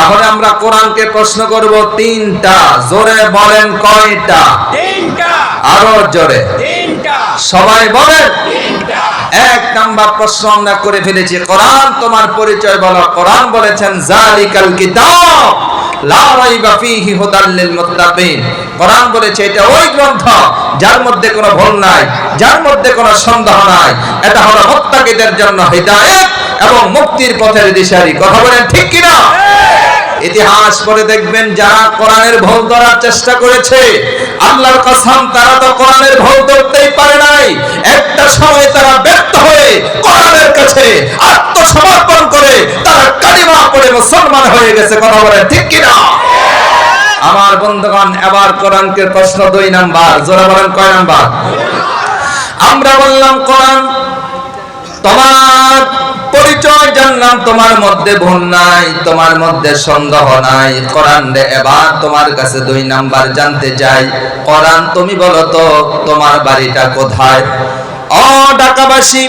তাহলে আমরা কোরআনকে প্রশ্ন করব তিনটা। জোরে বলেন কয়টা? আরও জোরে। সবাই বলেন। এক নাম্বার প্রশ্ন আমরা করে ফেলেছি কোরআন তোমার পরিচয় বলো। কোরআন বলেছেন জালিকাল কিতাব লা রাইবা ফীহি হুদাল লিল মুত্তাকিন। কোরআন বলেছে এটা ওই গ্রন্থ যার মধ্যে কোনো ভুল নাই যার মধ্যে কোনো সন্দেহ নাই। এটা হলো মুত্তাকিদের জন্য হিদায়াত এবং মুক্তির পথের দিশারি। কথা বলেন ঠিক কিনা? ইতিহাস পড়ে দেখবেন যারা কোরআনের ভুল ধরার চেষ্টা করেছে, আল্লাহর কসম, তারা তো কোরআনের ভুল ধরতেই পারে নাই। একটা সময় তারা ব্যর্থ হয়ে কোরআনের কাছে আত্মসমর্পণ করে তারা কালিমা পড়ে মুসলমান হয়ে গেছে, কথা বলেন ঠিক কিনা আমার বন্ধুগণ, এবার কোরআনকে প্রশ্ন দুই নাম্বার, জোরে বলেন কয় নাম্বার? আমরা বললাম, কোরআন তোমার পরিচয় জানলাম, তোমার মধ্যে ভুল নাই, তোমার মধ্যে সন্দেহ নাই। রে, এবার তোমার কাছে দুই নাম্বার জানতে তুমি বলো তো, তোমার বাড়িটা কোথায়? ঢাকাবাসী,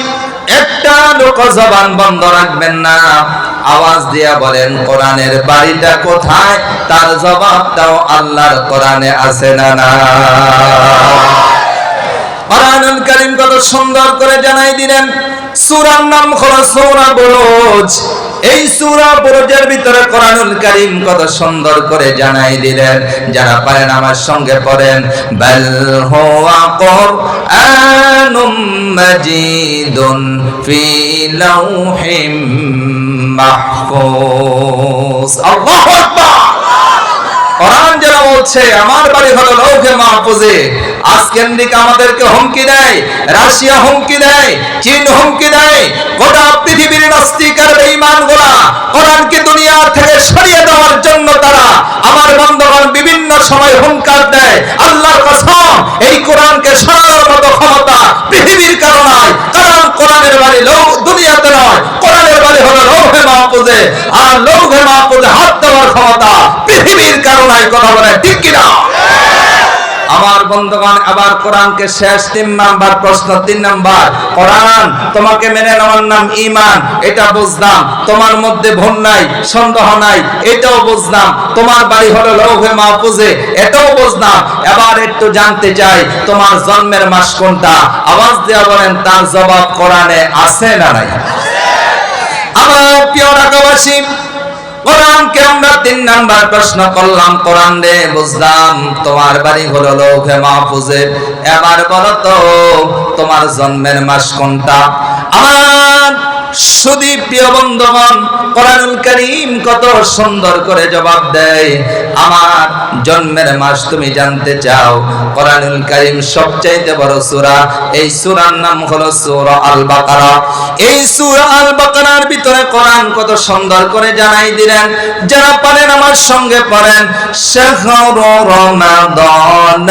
একটা লোক জবান বন্ধ রাখবেন না। আওয়াজ দিয়া বলেন, কোরআনের বাড়িটা কোথায়? তার জবাবটাও আল্লাহর কোরআনে আছে না না কারীম কত সুন্দর করে জানাই দিলেন। সূরার নাম হলো সূরা বুরুজ। এই সূরা বুরুজের ভিতরে কোরআনুল কারীম কত সুন্দর করে জানাই দিলেন। যারা পারেন আমার সঙ্গে পড়েন। বাল হুয়া কুরআনুম মাজিদুন ফি লাউহিম মাহফুজ। আল্লাহু আকবার। কোরআন যারা বলছে, আমার বাড়ি হলো লৌহে মাহফুজে। আজকের দিকে আমাদেরকে হুমকি দেয়, রাশিয়া হুমকি দেয়, চীন হুমকি দেয়, গোটা পৃথিবীর নাস্তিকার বেঈমান গোলা কোরআনকে দুনিয়া থেকে সরিয়ে দেওয়ার জন্য তারা আমার বন্ধগণ বিভিন্ন সময় হুঙ্কার দেয়, আল্লাহর কসম, এই কোরআনকে সরানোর মতো ক্ষমতা পৃথিবীর কারও নাই কারণ কোরআনের বাড়ি লৌ দুনিয়াতে নয়, কোরআনের বাড়ি হলো লৌহে মাহফুজে, আর লৌহে মাহফুজে হাত দেওয়ার ক্ষমতা পৃথিবীর কারও নাই কথা বলে ঠিক কিনা? আমার বন্ধুগণ, আবার কোরআনকে শেষ তিন নাম্বার, প্রশ্ন তিন নাম্বার। কোরআন, তোমাকে মেনে নেওয়ার নাম ইমান এটা বুঝলাম। তোমার মধ্যে ভুল নাই, সন্দেহ নাই, এটাও বুঝলাম। তোমার বাড়ি হলো লৌহে মাহফুজে, এটাও বুঝলাম। এবার একটু জানতে চাই, তোমার জন্মের মাস কোনটা? আওয়াজ দেওয়া বলেন, তার জবাব কোরআনে আছে না নাই? আমার প্রিয় ঢাকাবাসী কোরআনকে আমরা তিন নাম্বার প্রশ্ন করলাম, কোরআন রে বুঝলাম, তোমার বাড়ি হলো লৌহে মাহফুজে। এবার বলো তো, তোমার জন্মের মাস কোনটা? আমার সুদীপ প্রিয় বন্ধুগণ, কোরআনুল করিম কত সুন্দর করে জবাব দেয়। আমার জন্মের মাস তুমি জানতে চাও। কোরআনুল করিম সবচাইতে বড় সূরা। এই সূরার নাম হলো সূরা আল বাকারা এই সূরা আল বাকারার ভিতরে কোরআন কত সুন্দর করে জানাই দিলেন। যারা পারেন আমার সঙ্গে পড়েন। শাহরু রমাদানাল্লাযী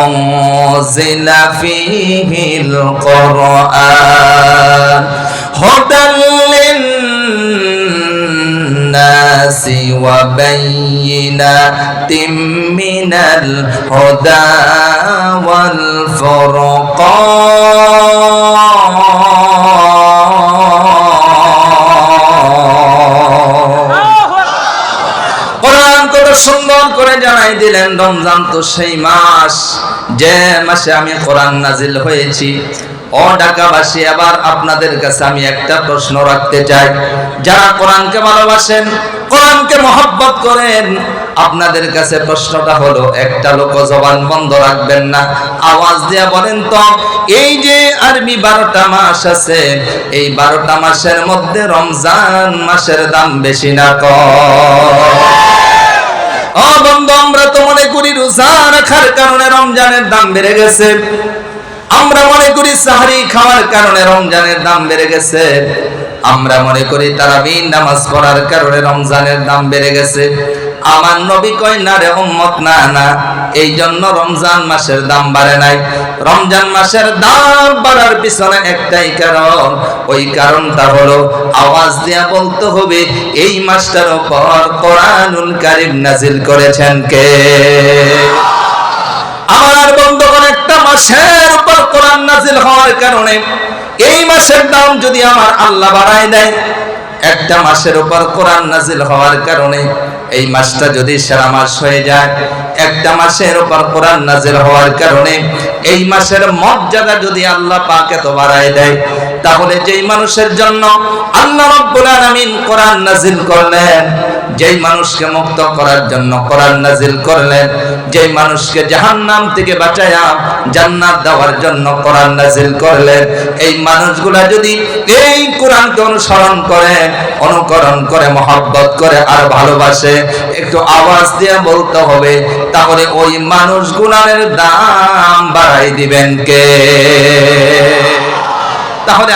উনজিলা ফীহিল কোরআন وبينات من الهدى والفرقان কোরআন কত সুন্দর করে জানাই দিলেন রমজান তো সেই মাস যে মাসে আমি কোরআন নাজিল হয়েছি ও ঢাকাবাসী আবার আপনাদের কাছে আমি একটা প্রশ্ন রাখতে চাই যারা কোরআনকে ভালোবাসেন কোরআনকে মহব্বত করেন। আপনাদের কাছে প্রশ্নটা হলো, একটা লোক জবান বন্ধ রাখবেন না, আওয়াজ দিয়া বলেন তো, এই যে আরবি বারোটা মাস আছে, এই বারোটা মাসের মধ্যে রমজান মাসের দাম বেশি না কম বন্ধু, আমরা তো মনে করি রোজা রাখার কারণে রমজানের দাম বেড়ে গেছে। আমরা মনে করি সাহারি খাওয়ার কারণে রমজানের দাম বেড়ে গেছে। আমরা মনে করি তারাবির নামাজ পড়ার কারণে রমজানের দাম বেড়ে গেছে। আমার নবী কয়, না রে উম্মত, না না এই জন্য রমজান মাসের দাম বাড়ে নাই। রমজান মাসের দাম বাড়ার পিছনে একটাই কারণ, ওই কারণটা হলো আওয়াজ দিয়া বলতে হবে, এই মাসটার উপর কোরআনুল কারীম নাজিল করেছেন কে? আমার বন্ধুগণ, একটা মাসের উপর কোরআন নাজিল হওয়ার কারণে এই মাসের দাম যদি আমার আল্লাহ বাড়ায় দেয়, একটা মাসের উপর কোরআন নাজিল হওয়ার কারণে এই মাসটা যদি সেরা মাস হয়ে যায়, একটা মাসের উপর কোরআন নাজিল হওয়ার কারণে এই মাসের মর্যাদা যদি আল্লাহ পাক এত বাড়ায় দেয়, তাহলে যেই মানুষের জন্য আল্লাহ রাব্বুল আলামিন কোরআন নাজিল করলেন যেই মানুষকে মুক্ত করার জন্য কোরআন নাজিল করলেন, যেই মানুষকে জাহান্নাম থেকে বাঁচায়া জান্নাত দেওয়ার জন্য কোরআন নাজিল করলেন, এই মানুষগুলা যদি এই কোরআনকে অনুসরণ করে, অনুকরণ করে, মহব্বত করে, আর ভালোবাসে, একটু আওয়াজ দিয়ে বলতে হবে, তাহলে ওই মানুষগুলার দাম বাড়াই দিবেন কে? তাহলে